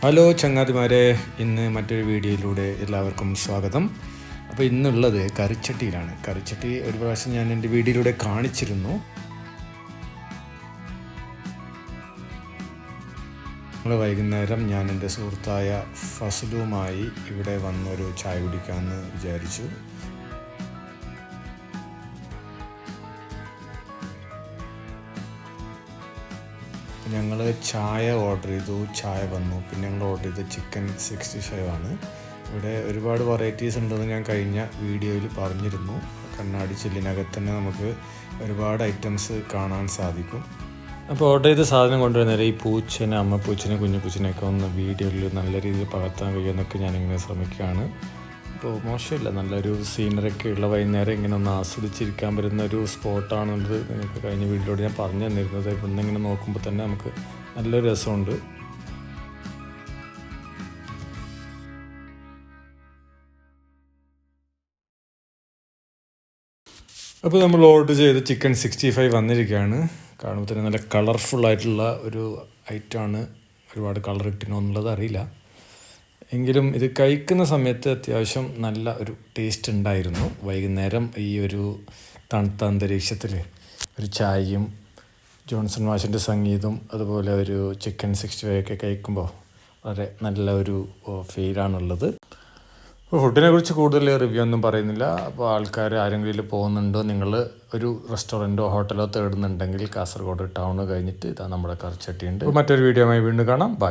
Hello ചങ്ങാതിമാരെ ഇന്ന് മറ്റൊരു വീഡിയോയിലൂടെ എല്ലാവർക്കും സ്വാഗതം. അപ്പോൾ ഇന്നുള്ളത് കറിച്ചട്ടിയിലാണ്. കറിച്ചട്ടി ഒരു പ്രാവശ്യം ഞാൻ എന്റെ വീഡിയോയിലൂടെ കാണിച്ചിരുന്നു. നമ്മൾ വൈകുന്നേരം ഞാൻ എന്റെ സുഹൃത്തായ ഫസലുമായി ഇവിടെ വന്നൊരു ചായ കുടിക്കാമെന്ന് വിചാരിച്ചു. ഞങ്ങൾ ചായ ഓർഡർ ചെയ്തു ചായ വന്നു. പിന്നെ ഞങ്ങൾ ഓർഡർ ചെയ്തത് ചിക്കൻ സിക്സ്റ്റി ഫൈവ് ആണ്. ഇവിടെ ഒരുപാട് വെറൈറ്റീസ് ഉണ്ടെന്ന് ഞാൻ കഴിഞ്ഞ വീഡിയോയിൽ പറഞ്ഞിരുന്നു. കണ്ണാടി ചില്ലിനകത്ത് തന്നെ നമുക്ക് ഒരുപാട് ഐറ്റംസ് കാണാൻ സാധിക്കും. അപ്പോൾ ഓർഡർ ചെയ്ത സാധനം കൊണ്ടുവരുന്നേരം ഈ പൂച്ചനെ അമ്മ പൂച്ചനെ കുഞ്ഞു പൂച്ചനെയൊക്കെ ഒന്ന് വീഡിയോയിൽ നല്ല രീതിയിൽ പകർത്താൻ കഴിയുമെന്നൊക്കെ ഞാനിങ്ങനെ ശ്രമിക്കുകയാണ്. അപ്പോൾ മോശമില്ല. നല്ലൊരു സീനറൊക്കെ ഉള്ള വൈകുന്നേരം ഇങ്ങനെ ഒന്ന് ആസ്വദിച്ചിരിക്കാൻ പറ്റുന്ന ഒരു സ്പോട്ടാണെന്നുള്ളത് നിങ്ങൾക്ക് കഴിഞ്ഞ വീട്ടിലോട് ഞാൻ പറഞ്ഞു തന്നിരുന്നത്. ഇവിടുന്ന് ഇങ്ങനെ നോക്കുമ്പോൾ തന്നെ നമുക്ക് നല്ലൊരു രസമുണ്ട്. അപ്പോൾ നമ്മൾ ഓർഡർ ചെയ്ത ചിക്കൻ സിക്സ്റ്റി ഫൈവ് വന്നിരിക്കുകയാണ്. കാണുമ്പോൾ തന്നെ നല്ല കളർഫുൾ ആയിട്ടുള്ള ഒരു ഐറ്റമാണ് ഒരുപാട് കളർ കിട്ടണമെന്നുള്ളത് അറിയില്ല. എങ്കിലും ഇത് കഴിക്കുന്ന സമയത്ത് അത്യാവശ്യം നല്ല ഒരു ടേസ്റ്റ് ഉണ്ടായിരുന്നു. വൈകുന്നേരം ഈ ഒരു തണുത്ത അന്തരീക്ഷത്തിൽ ഒരു ചായയും ജോൺസൺ മാഷിന്റെ സംഗീതവും അതുപോലെ ഒരു ചിക്കൻ സിക്സ്റ്റി ഫൈവ് ഒക്കെ കഴിക്കുമ്പോൾ വളരെ നല്ല ഒരു ഫീലാണുള്ളത് അപ്പോൾ ഫുഡിനെ കുറിച്ച് കൂടുതൽ റിവ്യൂ ഒന്നും പറയുന്നില്ല. അപ്പോൾ ആൾക്കാർ ആരെങ്കിലും പോകുന്നുണ്ടോ നിങ്ങൾ ഒരു റെസ്റ്റോറന്റോ ഹോട്ടലോ തേടുന്നുണ്ടെങ്കിൽ കാസർഗോഡ് ടൗൺ കഴിഞ്ഞിട്ട് ഇതാ നമ്മുടെ കറിച്ചട്ടിയുണ്ട്. മറ്റൊരു വീഡിയോ വീണ്ടും കാണാം. ബൈ